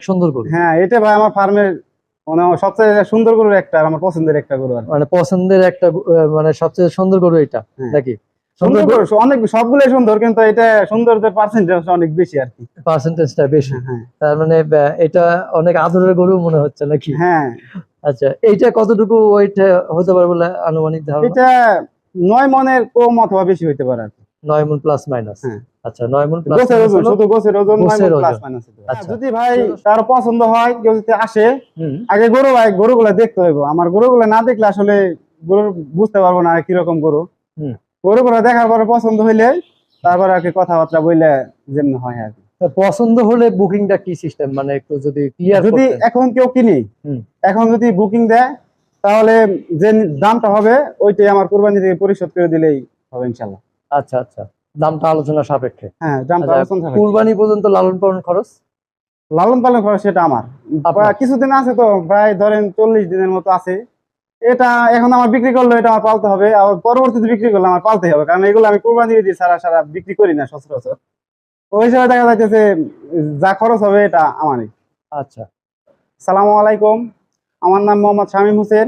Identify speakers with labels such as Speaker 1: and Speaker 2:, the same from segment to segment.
Speaker 1: সুন্দর গরু।
Speaker 2: হ্যাঁ এটা ভাই আমার ফার্মের মানে সবচেয়ে সুন্দর গরুর একটা আমার পছন্দের একটা গরু
Speaker 1: মানে পছন্দের একটা মানে সবচেয়ে সুন্দর গরু এটা
Speaker 2: হ্যাঁ।
Speaker 1: নাকি?
Speaker 2: সুন্দর গরু অনেক সবগুলোই সুন্দর কিন্তু এটা সৌন্দর্যের পার্সেন্টেজ অনেক বেশি আর কি।
Speaker 1: পার্সেন্টেজটা বেশি।
Speaker 2: হ্যাঁ
Speaker 1: তার মানে এটা অনেক আদরের গরু মনে হচ্ছে নাকি?
Speaker 2: হ্যাঁ।
Speaker 1: আচ্ছা এইটা কতটুকু ওয়েট হতে পারে বলে আনুমানিক ধারণা?
Speaker 2: এটা নয় মনের কম অথবা বেশি হইতে পারে
Speaker 1: নয় মন প্লাস মাইনাস
Speaker 2: হ্যাঁ।
Speaker 1: আচ্ছা নয় মন প্লাস
Speaker 2: শুধু গোছের ওজন হতে পারে।
Speaker 1: আচ্ছা।
Speaker 2: যদি ভাই কারও পছন্দ হয় কেউ যদি আসে আগে গরু ভাই গরুগুলা দেখতে হইব। আমার গরুগুলা না দেখলে আসলে গরু বুঝতে পারব না কীরকম গরু। গরুগুলা দেখার পরে পছন্দ হইলে তারপর আর কি কথাবার্তা বললে যেমন হয় আর কি।
Speaker 1: পছন্দ হলে বুকিংটা কি সিস্টেম মানে একটু যদি ক্লিয়ার
Speaker 2: যদি এখন কেউ কিনি এখন যদি বুকিং দেয় তাহলে যে দামটা হবে ওইটাই আমার কোরবানি থেকে পরিশোধ করে দিলেই হবে ইনশাল্লাহ।
Speaker 1: আচ্ছা আচ্ছা। দামটা আলোচনা সাপেক্ষে।
Speaker 2: হ্যাঁ দামটা
Speaker 1: আচ্ছা,
Speaker 2: আলোচনা
Speaker 1: কুরবানি পর্যন্ত লালন পালন খরচ?
Speaker 2: লালন পালন করা সেটা আমার। কিছুদিন আছে তো প্রায় ধরেন চল্লিশ দিনের মতো আছে। এটা এখন আমার বিক্রি করলে এটা আমার পালতে হবে আবার পরবর্তীতে বিক্রি করলে আমার পালতে হবে কারণ এগুলো আমি কোরবানি দিয়ে সারা সারা বিক্রি করি না সচরাচর। ওই হিসাবে দেখা যাচ্ছে যা খরচ হবে এটা আমারই।
Speaker 1: আচ্ছা।
Speaker 2: সালামু আলাইকুম। আমার নাম মোহাম্মদ শামীম হোসেন।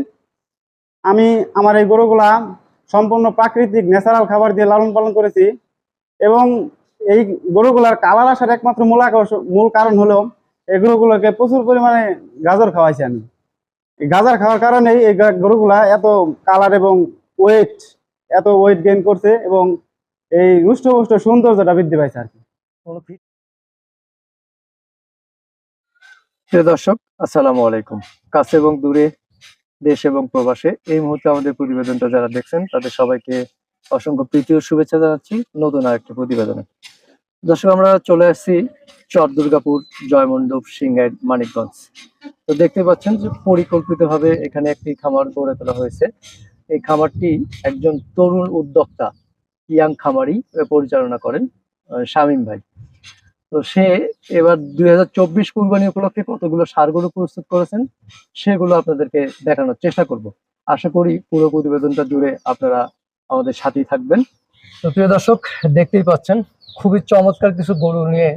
Speaker 2: আমি আমার এই গরুগুলা সম্পূর্ণ প্রাকৃতিক ন্যাচারাল খাবার দিয়ে লালন পালন করেছি। এবং এই গরুগুলার কালার আসার একমাত্র মূল মূল কারণ হলো এই গরুগুলোকে প্রচুর পরিমাণে গাজর খাওয়াইছি আমি। গাজর খাওয়ার কারণেই এই গরুগুলা এত কালার এবং ওয়েট এত ওয়েট গেইন করছে এবং এই রুষ্টপুষ্ট সৌন্দর্যটা বৃদ্ধি পাইছে আর কি।
Speaker 1: দর্শক, আসসালামু আলাইকুম। কাছে এবং দূরে দেশ এবং প্রবাসে। এই মুহূর্তে আমাদের প্রতিবেদনটা যারা দেখছেন, তাদের সবাইকে অসংখ্য প্রীতি ও শুভেচ্ছা জানাচ্ছি নতুন আর আরেকটি প্রতিবেদনে। দর্শক, আমরা চলে আসছি চর দুর্গাপুর জয়মণ্ডপ সিংগাই মানিকগঞ্জ। তো দেখতে পাচ্ছেন যে পরিকল্পিতভাবে এখানে একটি খামার গড়ে তোলা হয়েছে। এই খামারটি একজন তরুণ উদ্যোক্তা ইয়াং খামারি পরিচালনা করেন শামীম ভাই। তো সে এবার দুই হাজার চব্বিশ কুরবানি উপলক্ষে কতগুলো সারগুলো প্রস্তুত করেছেন, সেগুলো আপনাদেরকে দেখানোর চেষ্টা করব। আশা করি পুরো প্রতিবেদনটা জুড়ে আপনারা আমাদের সাথেই থাকবেন। তো প্রিয় দর্শক, দেখতেই পাচ্ছেন, খুবই চমৎকার কিছু গরু নিয়ে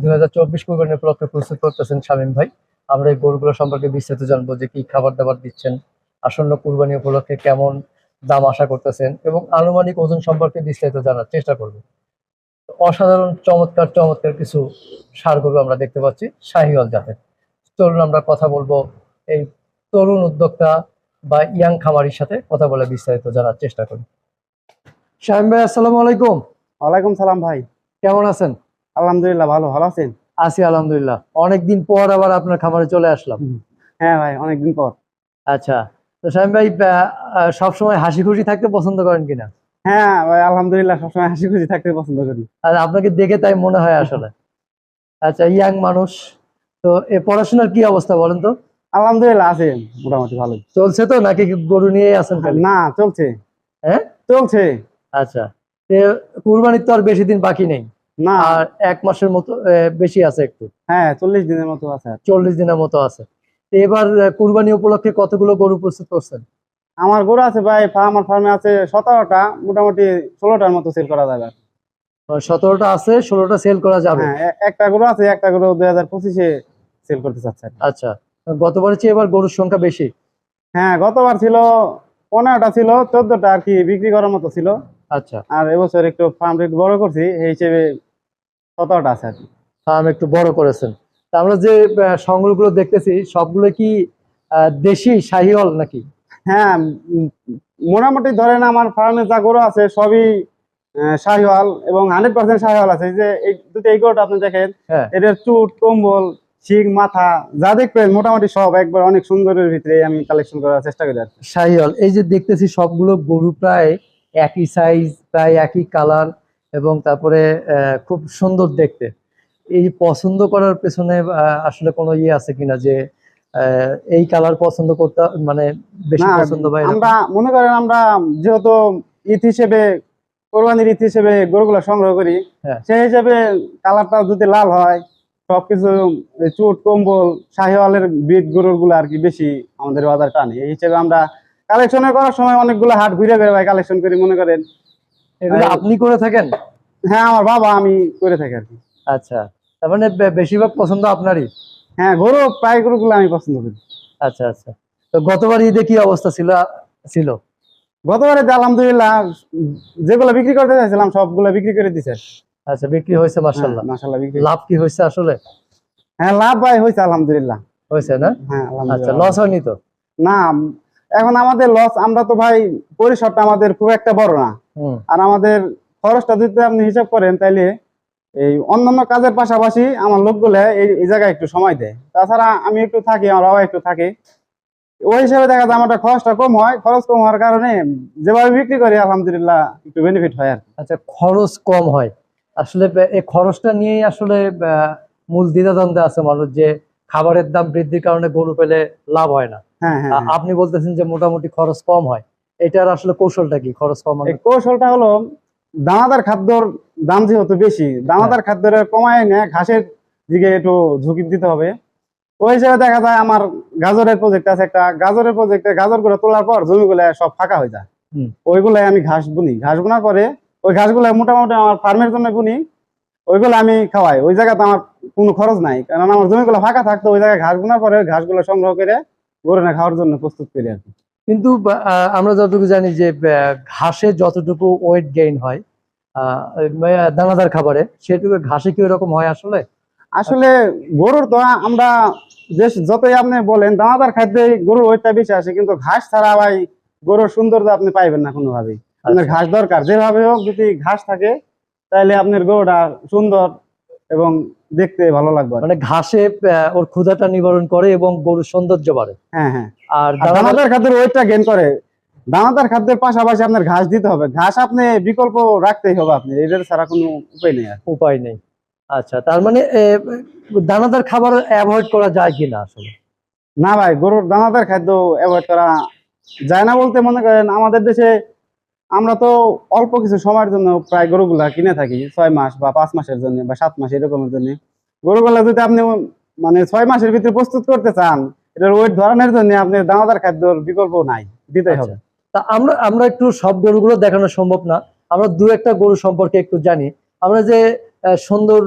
Speaker 1: দুই হাজার চব্বিশ কুরবানি উপলক্ষে প্রস্তুত করতেছেন শামীম ভাই। আমরা এই গরুগুলো সম্পর্কে বিস্তারিত জানব যে কি খাবার দাবার দিচ্ছেন, আসন্ন কুরবানি উপলক্ষে কেমন দাম আশা করতেছেন এবং আনুমানিক ওজন সম্পর্কে বিস্তারিত জানার চেষ্টা করব। অসাধারণ চমৎকার চমৎকার কিছু সার গরু আমরা দেখতে পাচ্ছি শাহিওয়াল জাতের। চলুন আমরা কথা বলব এই তরুণ উদ্যোক্তা বা ইয়াং খামারির সাথে কথা বলে বিস্তারিত জানার চেষ্টা করি। শাহিম ভাই আসসালামু আলাইকুম।
Speaker 2: ওয়ালাইকুম সালাম ভাই।
Speaker 1: কেমন আছেন?
Speaker 2: আলহামদুলিল্লাহ ভালো। ভালো আছেন?
Speaker 1: আছি আলহামদুলিল্লাহ। অনেকদিন পর আবার আপনার খামারে চলে আসলাম।
Speaker 2: হ্যাঁ ভাই অনেকদিন পর।
Speaker 1: আচ্ছা। তো শাহিম ভাই সবসময় হাসি খুশি থাকতে পছন্দ করেন কিনা?
Speaker 2: হ্যাঁ ভাই আলহামদুলিল্লাহ সবসময় হাসি খুশি থাকতে পছন্দ করি।
Speaker 1: আর আপনাকে দেখে তাই মনে হয় আসলে। আচ্ছা ইয়াং মানুষ তো এ পড়াশোনার কি অবস্থা বলেন তো?
Speaker 2: আলহামদুলিল্লাহ আছে মোটামুটি ভালো।
Speaker 1: চলছে তো নাকি গরু নিয়ে আছেন খালি?
Speaker 2: না চলছে।
Speaker 1: হ্যাঁ?
Speaker 2: চলছে।
Speaker 1: আচ্ছা তে কুরবানির তো আর বেশি দিন বাকি নেই।
Speaker 2: না।
Speaker 1: আর এক মাসের মতো বেশি আছে একটু।
Speaker 2: হ্যাঁ চল্লিশ দিনের মতো আছে।
Speaker 1: চল্লিশ দিনের মতো আছে। এবার কুরবানি উপলক্ষে কতগুলো গরু প্রস্তুত করছেন?
Speaker 2: আমার গরু আছে ভাই আমার ফার্মে আছে সতেরোটা মোটামুটি ষোলোটার মতো সেল করা যাবে।
Speaker 1: সতেরোটা আছে ষোলোটা সেল করা যাবে?
Speaker 2: হ্যাঁ একটা গরু আছে একটা গরু দুই হাজার পঁচিশে সেল করতে চাচ্ছে
Speaker 1: আচ্ছা গতবারের চেয়ে এবার গরুর সংখ্যা বেশি?
Speaker 2: হ্যাঁ গতবার ছিল পনেরোটা ছিল চোদ্দটা আর কি বিক্রি করার মতো ছিল।
Speaker 1: আচ্ছা।
Speaker 2: আর এবছর একটু ফার্ম একটু বড় করছি এই হিসেবে সতেরোটা আছে আর কি।
Speaker 1: ফার্ম একটু বড় করেছেন। আমরা যে সংগ্রহগুলো দেখতেছি সবগুলো কি দেশি শাহিওয়াল নাকি?
Speaker 2: হ্যাঁ মোটামুটি ধরেন আমার ফার্মে যা গরু আছে সবই শাহিওয়াল এবং হান্ড্রেড পার্সেন্ট শাহিওয়াল আছে। যে এই দুটো এই গরুটা আপনি দেখেন
Speaker 1: হ্যাঁ।
Speaker 2: এদের চুট কম্বল শিং মাথা যা দেখবেন মোটামুটি সব একবার অনেক সুন্দরের ভিতরে আমি কালেকশন করার চেষ্টা করি আর
Speaker 1: শাহিওয়াল এই যে দেখতেছি সবগুলো গরু প্রায় একই সাইজ প্রায় একই কালার এবং তারপরে খুব সুন্দর দেখতে। এই পছন্দ করার পেছনে আসলে কোনো ইয়ে আছে কিনা যে এই কালার পছন্দ করতে মানে বেশি পছন্দ এরকম?
Speaker 2: আমরা মনে করেন আমরা যেহেতু ঈদ হিসেবে কোরবানির ঈদ হিসেবে গরুগুলো সংগ্রহ করি
Speaker 1: হ্যাঁ।
Speaker 2: সেই হিসেবে কালারটা যদি লাল হয় সবকিছু চুট কম্বল শাহিওয়ালের বিট গরুরগুলো আর কি বেশি আমাদের বাজার টানে। এই হিসেবে আমরা কালেকশন করার সময় অনেকগুলো হাট ঘুরে ঘুরে ভাই কালেকশন করি মনে করেন।
Speaker 1: এগুলো আপনি করে থাকেন?
Speaker 2: হ্যাঁ আমার বাবা আমি করে থাকি আর কি।
Speaker 1: আচ্ছা তার মানে বেশিরভাগ পছন্দ আপনারই?
Speaker 2: হ্যাঁ গরু প্রায় গরুগুলো আমি পছন্দ করি।
Speaker 1: আচ্ছা আচ্ছা। তো গতবার ঈদে কি অবস্থা ছিল? ছিল?
Speaker 2: গতবারে আলহামদুলিল্লাহ যেগুলো বিক্রি করতে চাইছিলাম সবগুলো বিক্রি করে দিছে।
Speaker 1: আচ্ছা বিক্রি হয়েছে মার্শাল্লাহ
Speaker 2: মাসাল্লাহ বিক্রি
Speaker 1: লাভ কি হয়েছে আসলে?
Speaker 2: হ্যাঁ লাভ ভাই হয়েছে আলহামদুলিল্লাহ।
Speaker 1: হয়েছে না?
Speaker 2: হ্যাঁ
Speaker 1: আচ্ছা লস হয়নি তো?
Speaker 2: না এখন আমাদের লস আমরা তো ভাই পরিসরটা আমাদের খুব একটা বড় না। আর আমাদের খরচটা যদি আপনি হিসাব করেন তাইলে এই অন্যান্য কাজের পাশাপাশি আমার লোকগুলো এই এই জায়গায় একটু সময় দেয়। তাছাড়া আমি একটু থাকি আমার বাবা একটু থাকে। ওই হিসাবে দেখা যায় আমার খরচটা কম হয়। খরচ কম হওয়ার কারণে যেভাবে বিক্রি করি আলহামদুলিল্লাহ একটু বেনিফিট হয় আর।
Speaker 1: আচ্ছা খরচ কম হয়। আসলে এই খরচটা নিয়েই আসলে আহ, মূল দ্বিধাদ্বন্দ্বে আছে মানুষ যে খাবারের দাম বৃদ্ধির কারণে গরু পেলে লাভ হয় না।
Speaker 2: হ্যাঁ হ্যাঁ হ্যাঁ।
Speaker 1: আপনি বলতেছেন যে মোটামুটি খরচ কম হয়। এটার আসলে কৌশলটা কি? খরচ কম
Speaker 2: এই কৌশলটা হলো দানাদার খাদ্যর দাম যেহেতু বেশি দানাদার খাদ্যের কমায় না ঘাসের দিকে একটু ঝুঁকি দিতে হবে। ওই হিসেবে দেখা যায় আমার গাজরের প্রজেক্ট আছে একটা। গাজরের প্রজেক্টে গাজরগুলো তোলার পর জমিগুলো সব ফাঁকা হয়ে যায়।
Speaker 1: হুম।
Speaker 2: ওইগুলো আমি ঘাস বুনি। ঘাস বোনার পরে ওই ঘাসগুলো মোটামুটি আমার ফার্মের জন্য বুনি। ওইগুলো আমি খাওয়াই। ওই জায়গাতে আমার কোনো খরচ নাই। কারণ আমার জমিগুলো ফাঁকা থাকতো ওই জায়গায় ঘাস বোনার পরে ওই ঘাসগুলো সংগ্রহ করে গরু না খাওয়ার জন্য প্রস্তুত করি আর কি।
Speaker 1: কিন্তু আমরা যতটুকু জানি যে ঘাসে যতটুকু ওয়েট গেইন হয় দানাদার খাবারে সেটুকু ঘাসে কি ওরকম হয় আসলে?
Speaker 2: আসলে গরুর তো আমরা যে যতই আপনি বলেন দানাদার খাদ্যে গরুর ওয়েটটা বেশি আসে কিন্তু ঘাস ছাড়া ভাই গরুর সৌন্দর্য আপনি পাইবেন না কোনোভাবেই। আপনার
Speaker 1: আচ্ছা।
Speaker 2: ঘাস দরকার। যেভাবে হোক যদি ঘাস থাকে তাহলে আপনার গরুটা সুন্দর এবং দেখতে ভালো লাগবে।
Speaker 1: মানে ঘাসে ওর ক্ষুধাটা নিবারণ করে এবং গরুর সৌন্দর্য বাড়ে।
Speaker 2: হ্যাঁ হ্যাঁ।
Speaker 1: আর দানাদার
Speaker 2: খাদ্যের ওয়েটটা গেন করে। দানাদার খাদ্যের পাশাপাশি আপনার ঘাস দিতে হবে। ঘাস আপনি বিকল্প রাখতেই হবে আপনি। এটার ছাড়া কোনো উপায় নেই
Speaker 1: উপায় নেই। আচ্ছা তার মানে দানাদার খাবার অ্যাভয়েড করা যায় কিনা আসলে?
Speaker 2: না ভাই গরুর দানাদার খাদ্য অ্যাভয়েড করা যায় না বলতে মনে করেন আমাদের দেশে আমরা তো অল্প কিছু সময়ের জন্য প্রায় গরুগুলা কিনে থাকি ছয় মাস বা পাঁচ মাসের জন্য বা সাত মাস এরকমের জন্য। গরুগুলা যদি আপনি মানে ছয় মাসের ভিতরে প্রস্তুত করতে চান এটার ওয়েট ধরানোর জন্য আপনি দানাদার খাদ্যর বিকল্প নাই দিতেই হবে।
Speaker 1: তা আমরা আমরা একটু সব গরুগুলো দেখানো সম্ভব না। আমরা দু একটা গরু সম্পর্কে একটু জানি। আমরা যে সুন্দর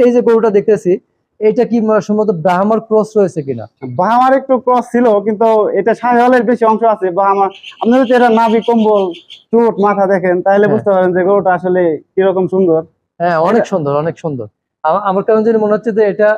Speaker 1: এই- যে গরুটা দেখতেছি এটা কি সম্ভবত ব্রাহ্মার ক্রস রয়েছে কিনা?
Speaker 2: বা আমার একটু ক্রস ছিল কিন্তু এটা সাহেওয়ালের বেশি অংশ আছে। বা আমার আপনি যদি এটা নাভি কম্বল চুট মাথা দেখেন তাহলে
Speaker 1: হ্যাঁ।
Speaker 2: বুঝতে পারেন যে গরুটা আসলে কীরকম সুন্দর।
Speaker 1: হ্যাঁ অনেক সুন্দর অনেক সুন্দর। আমার কেমন জানি মনে হচ্ছে যে এটা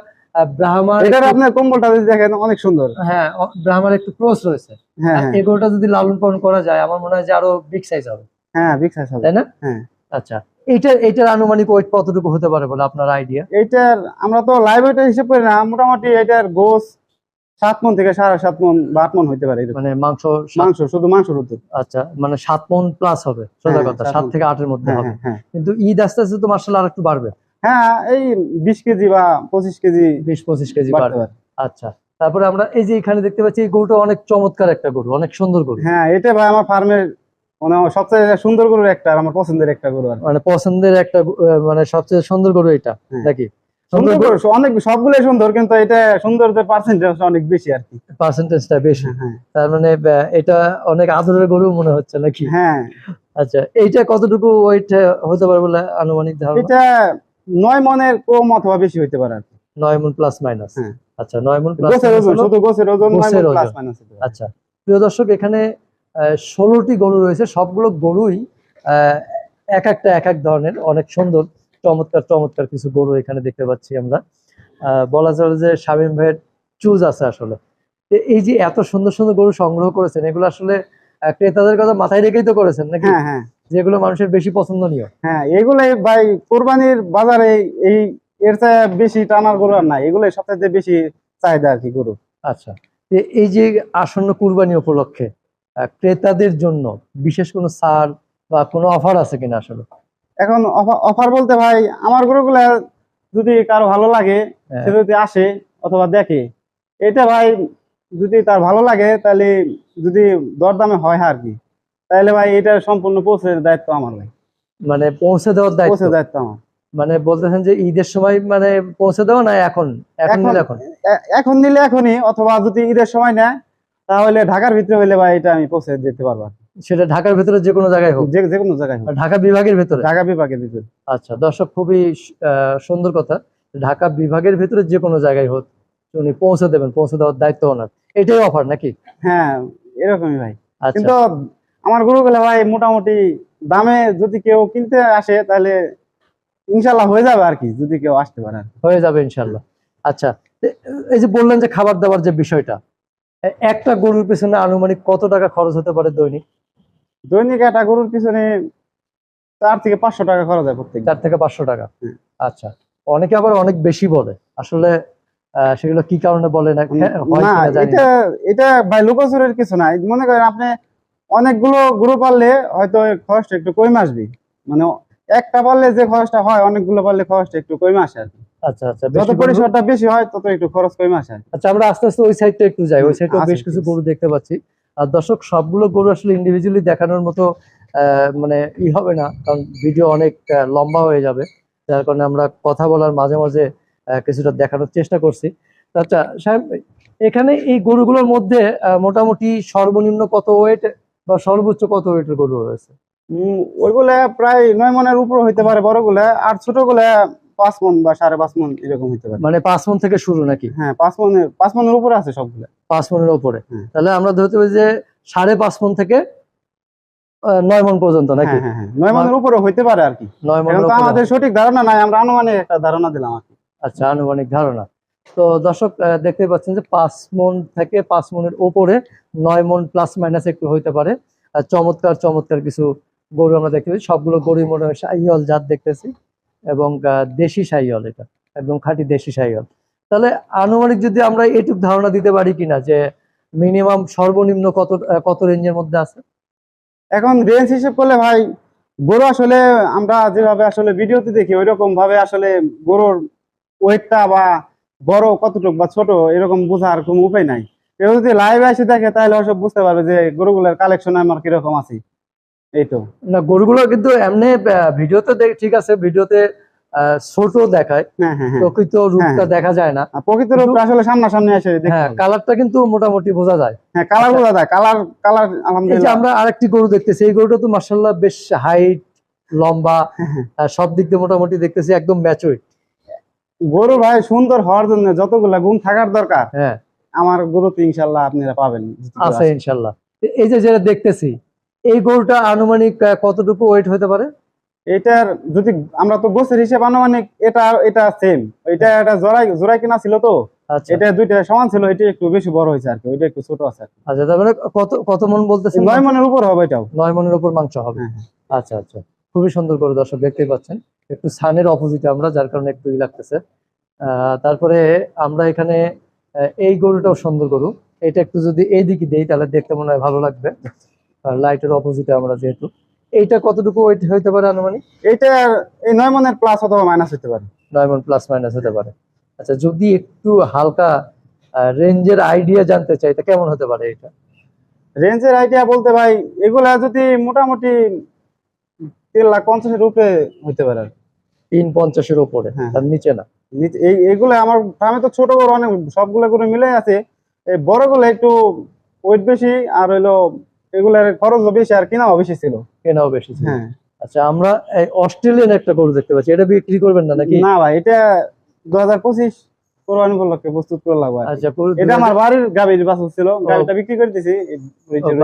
Speaker 1: ব্রাহ্মার
Speaker 2: এটার আপনার কম্বলটা যদি দেখেন অনেক সুন্দর।
Speaker 1: হ্যাঁ ব্রাহ্মার একটু ক্রস রয়েছে।
Speaker 2: হ্যাঁ হ্যাঁ।
Speaker 1: যদি লালন পালন করা যায় আমার মনে হয় যে আরও বিগ সাইজ হবে।
Speaker 2: হ্যাঁ বিগ সাইজ হবে।
Speaker 1: তাই না?
Speaker 2: হ্যাঁ।
Speaker 1: আচ্ছা এইটার এইটার আনুমানিক ওয়েট কতটুকু হতে পারে বলে আপনার আইডিয়া
Speaker 2: এইটার আমরা তো লাইভ ওয়েটের হিসেব করি না মোটামুটি এটার গোস সাত মন থেকে সাড়ে সাত মন বা আট মন হইতে পারে
Speaker 1: মানে মাংস
Speaker 2: মাংস শুধু মাংস হতে
Speaker 1: আচ্ছা মানে সাত মন প্লাস হবে সোজা কথা
Speaker 2: সাত
Speaker 1: থেকে আটের মধ্যে হবে। কিন্তু ঈদ আস্তে আস্তে তো মার্শাল আর একটু বাড়বে।
Speaker 2: হ্যাঁ এই বিশ কেজি বা পঁচিশ কেজি
Speaker 1: বিশ পঁচিশ কেজি আচ্ছা তারপরে আমরা এই যে এখানে দেখতে পাচ্ছি এই গরুটা অনেক চমৎকার একটা গরু অনেক সুন্দর গরু।
Speaker 2: হ্যাঁ এটা ভাই আমার ফার্মের মানে সবচেয়ে সুন্দর গরুর একটা আমার পছন্দের একটা গরু
Speaker 1: মানে পছন্দের একটা মানে সবচেয়ে সুন্দর গরু এটা
Speaker 2: হ্যাঁ।
Speaker 1: নাকি?
Speaker 2: সুন্দর গরু অনেক সবগুলোই সুন্দর কিন্তু এটা সৌন্দর্যের পার্সেন্টেজ অনেক বেশি আর কি।
Speaker 1: পার্সেন্টেজটা বেশি।
Speaker 2: হ্যাঁ
Speaker 1: তার মানে এটা অনেক আদরের গরু মনে হচ্ছে নাকি?
Speaker 2: হ্যাঁ।
Speaker 1: আচ্ছা এইটা কতটুকু ওয়েট হতে পারে বলে আনুমানিক ধারণা?
Speaker 2: এটা নয় মনের কম অথবা বেশি হইতে পারে
Speaker 1: নয় মন প্লাস মাইনাস
Speaker 2: হ্যাঁ।
Speaker 1: আচ্ছা নয় মন প্লাস
Speaker 2: শুধু গোছের ওজন প্লাস মাইনাস
Speaker 1: আচ্ছা প্রিয় দর্শক এখানে ষোলোটি গরু রয়েছে। সবগুলো গরুই এক একটা এক এক ধরনের অনেক সুন্দর চমৎকার চমৎকার কিছু গরু এখানে দেখতে পাচ্ছি আমরা। আহ, বলা চলে যে শামীম ভাইয়ের চুজ আছে আসলে। এই যে এত সুন্দর সুন্দর গরু সংগ্রহ করেছেন এগুলো আসলে ক্রেতাদের কথা মাথায় রেখেই তো করেছেন নাকি?
Speaker 2: হ্যাঁ হ্যাঁ।
Speaker 1: যেগুলো মানুষের বেশি পছন্দনীয়।
Speaker 2: হ্যাঁ এগুলাই ভাই কোরবানির বাজারে এই এর চেয়ে বেশি টানার গরু আর নাই। এগুলাই সবচেয়ে বেশি চাহিদা আর কি গরু।
Speaker 1: আচ্ছা এই যে আসন্ন কুরবানি উপলক্ষে ক্রেতাদের জন্য বিশেষ কোনো ছাড় বা কোনো অফার আছে কিনা আসলে?
Speaker 2: এখন অফার বলতে ভাই আমার গরুগুলা যদি কারও ভালো লাগে
Speaker 1: হ্যাঁ।
Speaker 2: সে যদি আসে অথবা দেখে এটা ভাই যদি তার ভালো লাগে তাহলে যদি দরদামে হয় আর কি। তাহলে ভাই এটা সম্পূর্ণ পৌঁছে দায়িত্ব আমার ভাই।
Speaker 1: মানে পৌঁছে দেওয়ার দায়িত্ব?
Speaker 2: পৌঁছে দায়িত্ব আমার।
Speaker 1: মানে বলতেছেন যে ঈদের সময় মানে পৌঁছে দেওয়া না এখন? এখন নিলে এখন?
Speaker 2: এখন নিলে এখনই অথবা যদি ঈদের সময় নেয় তাহলে ঢাকার ভিতরে হইলে ভাই এটা আমি পৌঁছে দিতে পারব
Speaker 1: সেটা ঢাকার ভেতরে যে কোনো জায়গায় হোক?
Speaker 2: যে যে কোনো জায়গায় হোক।
Speaker 1: ঢাকা বিভাগের ভিতরে?
Speaker 2: ঢাকা বিভাগের ভিতরে।
Speaker 1: আচ্ছা দর্শক খুবই সুন্দর কথা। ঢাকা বিভাগের ভেতরে যে কোনো জায়গায় হোক উনি পৌঁছে দেবেন পৌঁছে দেওয়ার দায়িত্ব ওনার। এটাই অফার নাকি?
Speaker 2: হ্যাঁ এরকমই ভাই।
Speaker 1: আচ্ছা।
Speaker 2: কিন্তু আমার গরু গরুগুলো ভাই মোটামুটি দামে যদি কেউ কিনতে আসে তাহলে ইনশাল্লাহ হয়ে যাবে আর কি যদি কেউ আসতে পারে।
Speaker 1: হয়ে যাবে ইনশাল্লাহ। আচ্ছা এই যে বললেন যে খাবার দাবার যে বিষয়টা একটা গরুর পিছনে আনুমানিক কত টাকা খরচ হতে পারে দৈনিক?
Speaker 2: দৈনিক একটা গরুর পিছনে চার থেকে পাঁচশো টাকা খরচ হয় প্রত্যেক
Speaker 1: চার থেকে পাঁচশো টাকা? আচ্ছা অনেকে আবার অনেক বেশি বলে। আসলে আহ, সেগুলো কি কারণে বলে না? হ্যাঁ, হয়
Speaker 2: না
Speaker 1: না।
Speaker 2: এটা এটা ভাই লোকচুরের কিছু নাই মনে করেন আপনি অনেকগুলো গরু পাললে হয়তো খরচটা একটু কমে আসবে। মানে একটা পারলে যে খরচটা হয় অনেকগুলো পারলে খরচটা একটু কমে আসে আর
Speaker 1: আচ্ছা আচ্ছা
Speaker 2: যত পরিসরটা বেশি হয় তত একটু খরচ কমে আসে
Speaker 1: আচ্ছা আমরা আস্তে আস্তে ওই সাইডটা একটু যাই। ওই
Speaker 2: হুম,
Speaker 1: সাইডে
Speaker 2: আছে,
Speaker 1: বেশ কিছু গরু দেখতে পাচ্ছি। আর দর্শক সবগুলো গরু আসলে ইন্ডিভিজুয়ালি দেখানোর মতো মানে ই হবে না কারণ ভিডিও অনেক লম্বা হয়ে যাবে। যার কারণে আমরা কথা বলার মাঝে মাঝে কিছুটা দেখানোর চেষ্টা করছি। আচ্ছা সাহেব এখানে এই গরুগুলোর মধ্যে মোটামুটি সর্বনিম্ন কত ওয়েট বা সর্বোচ্চ কত ওয়েটের গরু রয়েছে?
Speaker 2: ওইগুলা প্রায় নয় মনের উপর হইতে পারে বড়গুলা। আর ছোটগুলা পাঁচ মন বা সাড়ে পাঁচ মন এরকম হইতে পারে।
Speaker 1: মানে পাঁচ মন থেকে শুরু নাকি?
Speaker 2: হ্যাঁ পাঁচ মনের পাঁচ মনের উপরে আছে সবগুলা।
Speaker 1: পাঁচ মনের উপরে।
Speaker 2: হুম।
Speaker 1: তাহলে আমরা ধরতে পারি যে সাড়ে পাঁচ মন থেকে নয় মন পর্যন্ত নাকি?
Speaker 2: হ্যাঁ হ্যাঁ হ্যাঁ। নয় মনের উপরে হইতে পারে আর কি।
Speaker 1: নয় উপরে।
Speaker 2: আমাদের সঠিক ধারণা নাই আমরা আনুমানিক একটা ধারণা দিলাম আর কি।
Speaker 1: আচ্ছা আনুমানিক ধারণা। তো দর্শক দেখতে পাচ্ছেন যে পাঁচ মন থেকে পাঁচ মনের ওপরে নয় মন প্লাস মাইনাস একটু হইতে পারে। চমৎকার চমৎকার কিছু গরু আমরা দেখতে পাচ্ছি। সবগুলো গরু মনে হয় শাহিওয়াল জাত দেখতেছি এবং দেশি শাহিওয়াল এটা, একদম খাঁটি দেশি শাহিওয়াল তাহলে আনুমানিক যদি আমরা এটুক ধারণা দিতে পারি কিনা যে মিনিমাম সর্বনিম্ন কত কত রেঞ্জের মধ্যে আছে?
Speaker 2: এখন রেঞ্জ হিসেব করলে ভাই, গরু আসলে আমরা যেভাবে আসলে ভিডিওতে দেখি ওই রকম ভাবে আসলে গরুর ওয়েটটা বা বড় কতটুক বা ছোট এরকম বোঝার কোনো উপায় নাই। কেউ যদি লাইভে এসে দেখে তাহলে ওসব বুঝতে পারবে যে গরুগুলোর কালেকশন আমার কীরকম আছে। এই তো।
Speaker 1: না গরুগুলো কিন্তু এমনি ভিডিওতে দেখ- ঠিক আছে ভিডিওতে ছোট দেখায়।
Speaker 2: হ্যাঁ হ্যাঁ হ্যাঁ।
Speaker 1: প্রকৃত রূপটা। দেখা যায় না।
Speaker 2: আর প্রকৃতির আসলে সামনাসামনি
Speaker 1: হ্যাঁ কালারটা কিন্তু মোটামুটি বোঝা যায়।
Speaker 2: হ্যাঁ কালার বোঝা যায়। কালার কালার আলহামদুলিল্লাহ।
Speaker 1: আমরা আরেকটি গরু দেখতেছি এই গরুটা তো বেশ হাইট লম্বা। সব দিক দিয়ে মোটামুটি দেখতেছি একদম ম্যাচুইড
Speaker 2: গরু ভাই সুন্দর হওয়ার জন্য যতগুলা গুণ থাকার দরকার
Speaker 1: হ্যাঁ।
Speaker 2: আমার গরুতে ইনশাল্লাহ আপনারা পাবেন।
Speaker 1: আছে ইনশাল্লাহ। এই যে যেটা দেখতেছি এই গরুটা আনুমানিক কতটুকু ওয়েট হতে পারে?
Speaker 2: এটার যদি আমরা তো গোছের হিসেব আনুমানিক এটা এটা সেম এটা এটা জোড়াই জোড়াই কিনা ছিল তো?
Speaker 1: আচ্ছা।
Speaker 2: এটা দুইটা সমান ছিল এটা একটু বেশি বড় হয়েছে আর কি ওইটা একটু ছোট আছে
Speaker 1: আচ্ছা তার মানে কত কত মন বলতেছেন?
Speaker 2: নয় মনের উপর হবে এটাও।
Speaker 1: নয় মনের উপর মাংস হবে।
Speaker 2: হ্যাঁ,
Speaker 1: আচ্ছা আচ্ছা। খুবই সুন্দর করে দর্শক দেখতেই পাচ্ছেন। একটু সানের অপোজিটে আমরা যার কারণে একটু ই লাগতেছে। তারপরে আমরা এখানে এই গরুটাও সুন্দর গরু। এটা একটু যদি এইদিকে দেই তাহলে দেখতে মনে হয় ভালো লাগবে। লাইটের অপোজিটে আমরা যেহেতু। এইটা কতটুকু ওয়েট হইতে পারে আনুমানিক?
Speaker 2: এইটার এই নয় মনের প্লাস অথবা মাইনাস হতে পারে।
Speaker 1: নয় মন প্লাস মাইনাস হতে পারে। আচ্ছা যদি একটু হালকা রেঞ্জের আইডিয়া জানতে চাই তা কেমন হতে পারে এটা
Speaker 2: রেঞ্জের আইডিয়া বলতে ভাই এগুলা যদি মোটামুটি তিন লাখ পঞ্চাশের উপরে হইতে পারে।
Speaker 1: তিন পঞ্চাশের উপরে
Speaker 2: হ্যাঁ।
Speaker 1: তার নিচে না
Speaker 2: এই এইগুলো আমার ফার্মে তো ছোট বড় অনেক সবগুলো করে মিলে আছে এই বড়গুলো একটু ওয়েট বেশি আর হইল এগুলার খরচও বেশি আর কিনাও বেশি ছিল
Speaker 1: কেনাও বেশি ছিল।
Speaker 2: হ্যাঁ
Speaker 1: আচ্ছা আমরা এই অস্ট্রেলিয়ান একটা গরু দেখতে পাচ্ছি এটা বিক্রি করবেন না নাকি
Speaker 2: না ভাই এটা দু হাজার পঁচিশ কোরবানি উপলক্ষে প্রস্তুত করে লাগবে
Speaker 1: আচ্ছা
Speaker 2: এটা আমার বাড়ির গাভীর বাছুর ছিল। গাড়িটা বিক্রি করে দিছি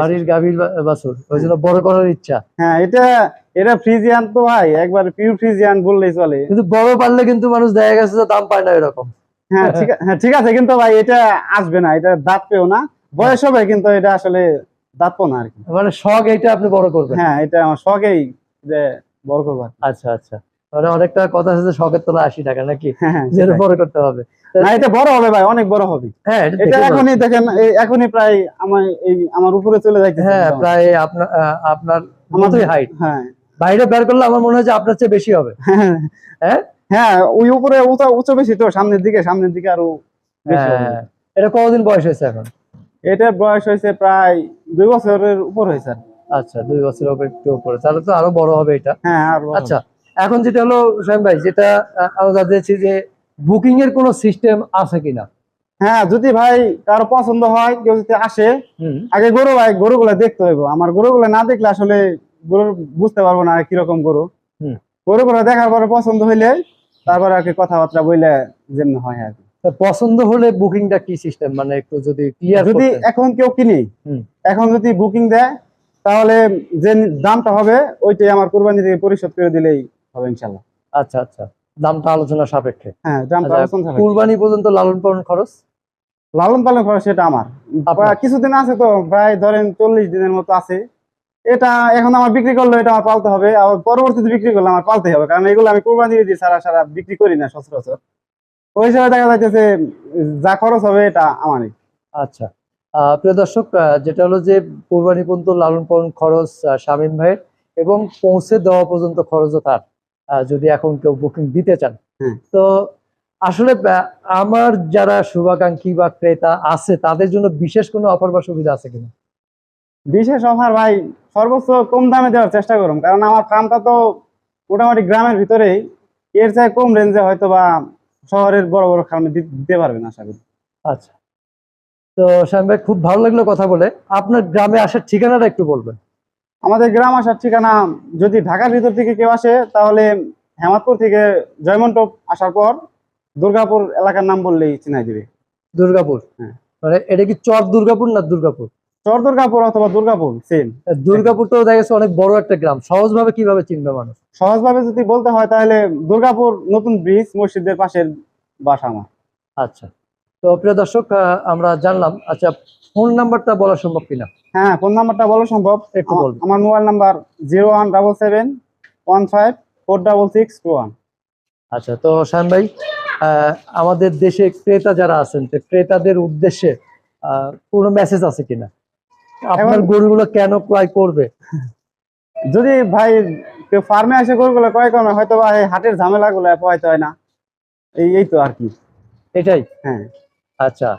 Speaker 1: বাড়ির গাভীর বাছুর ওই জন্য বড় করার ইচ্ছা।
Speaker 2: হ্যাঁ এটা এটা ফ্রিজিয়ান তো ভাই একবার পিওর ফ্রিজিয়ান বললেই চলে।
Speaker 1: কিন্তু বড় পারলে কিন্তু মানুষ দেখা গেছে যে দাম পায় না এরকম।
Speaker 2: হ্যাঁ ঠিক হ্যাঁ ঠিক আছে কিন্তু ভাই এটা আসবে না এটা দাঁত পেও না। বয়স হবে কিন্তু এটা আসলে দাঁত পো না আর কি।
Speaker 1: মানে শখ এইটা আপনি বড় করবেন।
Speaker 2: হ্যাঁ এটা আমার শখেই যে বড় করবার
Speaker 1: আচ্ছা আচ্ছা। মানে অনেকটা কথা আছে শখের তোলা আশি টাকা নাকি?
Speaker 2: হ্যাঁ হ্যাঁ,
Speaker 1: যেটা বড় করতে হবে।
Speaker 2: না এটা বড় হবে ভাই অনেক বড় হবে।
Speaker 1: হ্যাঁ এটা।
Speaker 2: এখনই দেখেন এখনই প্রায় আমার এই আমার উপরে চলে যাইতেছে।
Speaker 1: হ্যাঁ প্রায় আপনার আপনার মতোই হাইট
Speaker 2: হ্যাঁ।
Speaker 1: বাইরে বের করলে আমার মনে হয় যে আপনার চেয়ে বেশি হবে।
Speaker 2: হ্যাঁ
Speaker 1: হ্যাঁ?
Speaker 2: হ্যাঁ? ওই উপরে উঁচা উঁচু বেশি তো সামনের দিকে সামনের দিকে আরও
Speaker 1: হ্যাঁ এটা কতদিন বয়স হয়েছে এখন?
Speaker 2: এটার বয়স হয়েছে প্রায় দুই বছরের উপর হয়েছে।
Speaker 1: আচ্ছা দুই বছরের উপর একটু উপরে। তাহলে তো আরও বড় হবে এটা।
Speaker 2: হ্যাঁ
Speaker 1: আচ্ছা এখন যেটা হলো সোহেম ভাই যেটা আমরা জানতেছি যে বুকিং এর কোনো সিস্টেম আছে কিনা?
Speaker 2: হ্যাঁ যদি ভাই কারও পছন্দ হয় কেউ যদি আসে আগে গরু ভাই গরুগুলা দেখতে হইব। আমার গরুগুলা না দেখলে আসলে গরু বুঝতে পারব না কীরকম গরু। গরুগুলা দেখার পরে পছন্দ হইলে তারপরে আর কি কথাবার্তা বইলে যেমন হয় আর কি।
Speaker 1: পছন্দ হলে বুকিংটা কি সিস্টেম মানে একটু যদি ক্লিয়ার
Speaker 2: যদি এখন কেউ কিনি এখন যদি বুকিং দেয় তাহলে যে দামটা হবে ওইটাই আমার কোরবানি থেকে পরিশোধ করে দিলেই হবে ইনশাল্লাহ
Speaker 1: আচ্ছা আচ্ছা। দামটা আলোচনা সাপেক্ষে।
Speaker 2: হ্যাঁ দামটা
Speaker 1: আচ্ছা,
Speaker 2: আলোচনা
Speaker 1: কুরবানি পর্যন্ত লালন পালন খরচ?
Speaker 2: লালন পালন খরচ সেটা আমার? কিছুদিন আছে তো প্রায় ধরেন চল্লিশ দিনের মতো আছে। এটা এখন আমার বিক্রি করলে এটা আমার পালতে হবে আবার পরবর্তীতে বিক্রি করলে আমার পালতে হবে কারণ এগুলো আমি কোরবানি দিয়ে সারা সারা বিক্রি করি না সচরাচর। ওই হিসাবে দেখা যাইতেছে যা খরচ হবে এটা আমারই।
Speaker 1: আচ্ছা। প্রিয় দর্শক যেটা হলো যে কোরবানি পর্যন্ত লালন পালন খরচ শামীম ভাইয়ের এবং পৌঁছে দেওয়া পর্যন্ত খরচও তার। যদি এখন কেউ বুকিং দিতে চান। তো আসলে আমার যারা শুভাকাঙ্ক্ষী বা ক্রেতা আছে তাদের জন্য বিশেষ কোনো অফার বা সুবিধা আছে কিনা?
Speaker 2: বিশেষ অফার ভাই সর্বোচ্চ কম দামে দেওয়ার চেষ্টা করুন। কারণ আমার ফার্মটা তো মোটামুটি গ্রামের ভিতরেই। এর চাই কম রেঞ্জে হয়তো বা শহরের বড় বড় ফার্মে দিতে পারবেন আশা করি।
Speaker 1: আচ্ছা। তো শামীম ভাই খুব ভালো লাগল কথা বলে। আপনার গ্রামে আসার ঠিকানাটা একটু বলবেন।
Speaker 2: আমাদের গ্রাম আসার ঠিকানা যদি ঢাকার ভিতর থেকে কেউ আসে তাহলে হেমাদপুর থেকে জয়মন্টপ আসার পর দুর্গাপুর এলাকার নাম বললেই চিনাই দিবে।
Speaker 1: দুর্গাপুর?
Speaker 2: হ্যাঁ।
Speaker 1: মানে এটা কি চর দুর্গাপুর না দুর্গাপুর?
Speaker 2: চর দুর্গাপুর অথবা দুর্গাপুর সেম
Speaker 1: দুর্গাপুর তো দেখা গেছে অনেক বড় একটা গ্রাম। সহজভাবে কীভাবে চিনবে মানুষ?
Speaker 2: সহজভাবে যদি বলতে হয় তাহলে দুর্গাপুর নতুন ব্রিজ মসজিদের পাশের বাসা আমার।
Speaker 1: আচ্ছা। তো প্রিয় দর্শক আমরা জানলাম আচ্ছা ফোন নাম্বারটা বলা সম্ভব কিনা?
Speaker 2: হ্যাঁ ফোন নাম্বারটা বলা সম্ভব।
Speaker 1: একটু
Speaker 2: আমা- আমার mobile number zero one double seven one five four double six two one.
Speaker 1: আচ্ছা তো শান ভাই আমাদের দেশে ক্রেতা যারা আছেন তো ক্রেতাদের উদ্দেশ্যে কোনো মেসেজ আছে কিনা? আপনার গরুগুলো কেন ক্রয় করবে?
Speaker 2: যদি ভাই কেউ ফার্মে এসে গরুগুলো ক্রয় করবে হয়তো বা হাটের ঝামেলাগুলো পোহাইতে হয় না। এই এই তো আর কি।
Speaker 1: এটাই?
Speaker 2: হ্যাঁ।
Speaker 1: আচ্ছা।